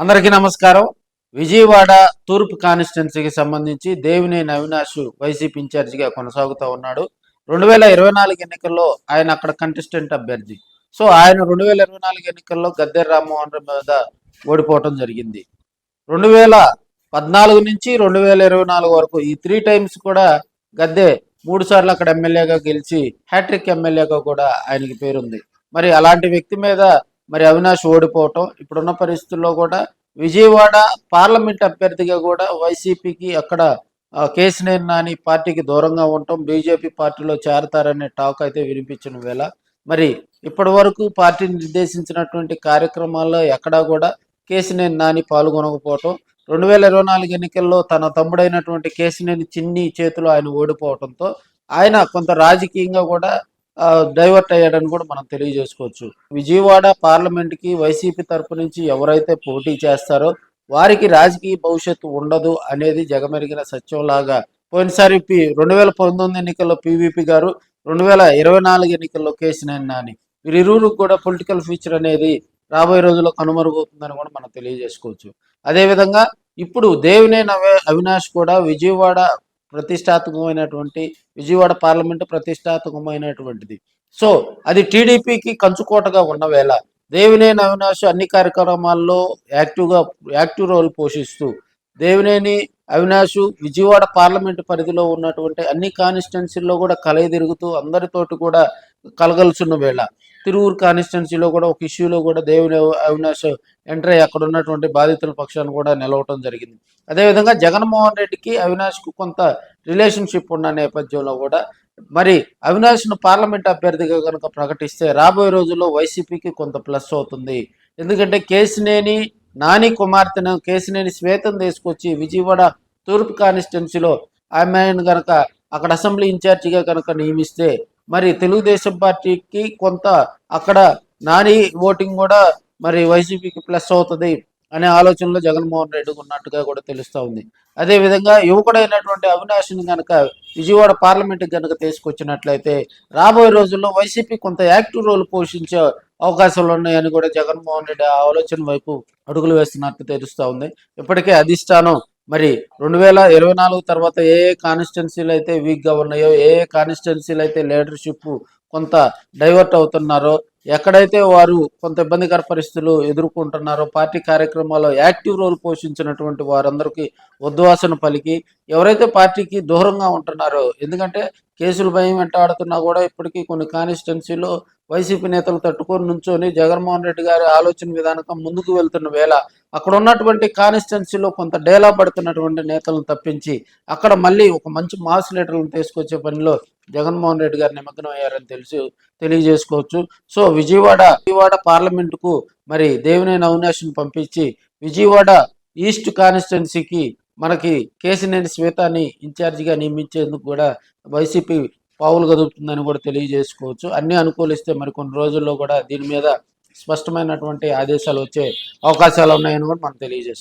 అందరికీ నమస్కారం. విజయవాడ తూర్పు కాన్స్టిట్యున్సీకి సంబంధించి దేవినేని అవినాష్ వైసీపీ ఇన్ఛార్జిగా కొనసాగుతూ ఉన్నాడు. రెండు వేల ఇరవై నాలుగు ఎన్నికల్లో ఆయన అక్కడ కంటెస్టెంట్ అభ్యర్థి. సో ఆయన రెండు వేల ఇరవై నాలుగు ఎన్నికల్లో గద్దె రామ్మోహన్ మీద ఓడిపోవటం జరిగింది. రెండు వేల పద్నాలుగు నుంచి రెండు వేల ఇరవై నాలుగు వరకు ఈ త్రీ టైమ్స్ కూడా గద్దె మూడు సార్లు అక్కడ ఎమ్మెల్యేగా గెలిచి హ్యాట్రిక్ ఎమ్మెల్యేగా కూడా ఆయనకి పేరుంది. మరి అలాంటి వ్యక్తి మీద మరి అవినాష్ ఓడిపోవటం ఇప్పుడున్న పరిస్థితుల్లో కూడా విజయవాడ పార్లమెంట్ అభ్యర్థిగా కూడా వైసీపీకి అక్కడ ఆ, కేసినేని నాని పార్టీకి దూరంగా ఉండటం బీజేపీ పార్టీలో చేరతారనే టాక్ అయితే వినిపించిన వేళ. మరి ఇప్పటి వరకు పార్టీని నిర్దేశించినటువంటి కార్యక్రమాల్లో ఎక్కడా కూడా కేసినేని నాని పాల్గొనకపోవటం. రెండు వేల ఇరవై నాలుగు ఎన్నికల్లో తన తమ్ముడైనటువంటి కేసినేని చిన్ని చేతిలో ఆయన ఓడిపోవడంతో ఆయన కొంత రాజకీయంగా కూడా డైవర్ట్ అయ్యాడని కూడా మనం తెలియజేసుకోవచ్చు. విజయవాడ పార్లమెంట్కి వైసీపీ తరపు నుంచి ఎవరైతే పోటీ చేస్తారో వారికి రాజకీయ భవిష్యత్తు ఉండదు అనేది జగమెరిగిన సత్యంలాగా పోయినసారి పి రెండు వేల పంతొమ్మిది ఎన్నికల్లో పీవీపీ గారు రెండు వేల ఇరవై నాలుగు ఎన్నికల్లో కేసినేని నాని. వీరిరువురికి కూడా పొలిటికల్ ఫ్యూచర్ అనేది రాబోయే రోజుల్లో కనుమరుగవుతుందని కూడా మనం తెలియజేసుకోవచ్చు. అదేవిధంగా ఇప్పుడు దేవినేని అవి- అవినాష్ కూడా విజయవాడ ప్రతిష్టాత్మకమైనటువంటి విజయవాడ పార్లమెంటు ప్రతిష్టాత్మకమైనటువంటిది. సో అది టీడీపీకి కంచుకోటగా ఉన్న వేళ దేవినేని అవినాష్ అన్ని కార్యక్రమాల్లో యాక్టివ్గా యాక్టివ్ రోల్ పోషిస్తూ దేవినేని అవినాష్ విజయవాడ పార్లమెంటు పరిధిలో ఉన్నటువంటి అన్ని కాన్స్టిట్యున్సీల్లో కూడా కలయి తిరుగుతూ అందరితోటి కూడా కలగలుసున్న వేళ. తిరువురు కాన్స్టిట్యున్సీలో కూడా ఒక ఇష్యూలో కూడా దేవుని అవినాష్ ఎంటర్ అయ్యి అక్కడ ఉన్నటువంటి బాధితుల పక్షాన్ని కూడా నిలవటం జరిగింది. అదేవిధంగా జగన్మోహన్ రెడ్డికి అవినాష్కు కొంత రిలేషన్షిప్ ఉన్న నేపథ్యంలో కూడా మరి అవినాష్ను పార్లమెంట్ అభ్యర్థిగా కనుక ప్రకటిస్తే రాబోయే రోజుల్లో వైసీపీకి కొంత ప్లస్ అవుతుంది. ఎందుకంటే కేసినేని నాని కుమార్తెను కేసినేని శ్వేతను తీసుకొచ్చి విజయవాడ తూర్పు కాన్స్టిట్యున్సీలో ఆమెను కనుక అక్కడ అసెంబ్లీ ఇన్ఛార్జిగా కనుక నియమిస్తే మరి తెలుగుదేశం పార్టీకి కొంత అక్కడ నాని ఓటింగ్ కూడా మరి వైసీపీకి ప్లస్ అవుతుంది అనే ఆలోచనలో జగన్మోహన్ రెడ్డి ఉన్నట్టుగా కూడా తెలుస్తూ ఉంది. అదేవిధంగా యువకుడైనటువంటి అవినాష్ని కనుక విజయవాడ పార్లమెంట్కి కనుక తీసుకొచ్చినట్లయితే రాబోయే రోజుల్లో వైసీపీ కొంత యాక్టివ్ రోల్ పోషించే అవకాశాలు ఉన్నాయని కూడా జగన్మోహన్ రెడ్డి ఆ ఆలోచన వైపు అడుగులు వేస్తున్నట్టు తెలుస్తూ ఉంది. ఇప్పటికే అధిష్టానం మరి రెండు వేల ఇరవై నాలుగు తర్వాత ఏ ఏ కాన్స్టిట్యున్సీలు అయితే వీక్గా ఉన్నాయో ఏ ఏ కాన్స్టిట్యున్సీలు అయితే లీడర్షిప్ కొంత డైవర్ట్ అవుతున్నారో ఎక్కడైతే వారు కొంత ఇబ్బందికర పరిస్థితులు ఎదుర్కొంటున్నారో పార్టీ కార్యక్రమాల్లో యాక్టివ్ రోల్ పోషించినటువంటి వారందరికీ ఉద్వాసన పలికి ఎవరైతే పార్టీకి దూరంగా ఉంటున్నారో ఎందుకంటే కేసులు భయం వెంటాడుతున్నా కూడా ఇప్పటికీ కొన్ని కాన్స్టిట్యున్సీలో వైసీపీ నేతలు తట్టుకొని నుంచొని జగన్మోహన్ రెడ్డి గారి ఆలోచన విధానంగా ముందుకు వెళ్తున్న వేళ అక్కడ ఉన్నటువంటి కాన్స్టిట్యున్సీలో కొంత డేలా పడుతున్నటువంటి నేతలను తప్పించి అక్కడ మళ్ళీ ఒక మంచి మాస్ లీడర్లను తీసుకొచ్చే పనిలో జగన్మోహన్ రెడ్డి గారు నిమగ్నం అయ్యారని తెలిసి తెలియజేసుకోవచ్చు. సో విజయవాడ విజయవాడ పార్లమెంటుకు మరి దేవినేని అవినాష్ను పంపించి విజయవాడ ఈస్ట్ కాన్స్టిట్యున్సీకి మనకి కేసినేని శ్వేతాని ఇన్ఛార్జిగా నియమించేందుకు కూడా వైసీపీ పావులు కదుపుతుందని కూడా తెలియజేసుకోవచ్చు. అన్ని అనుకూలిస్తే మరి కొన్ని రోజుల్లో కూడా దీని మీద స్పష్టమైనటువంటి ఆదేశాలు వచ్చే అవకాశాలు ఉన్నాయని కూడా మనం తెలియజేసుకోవచ్చు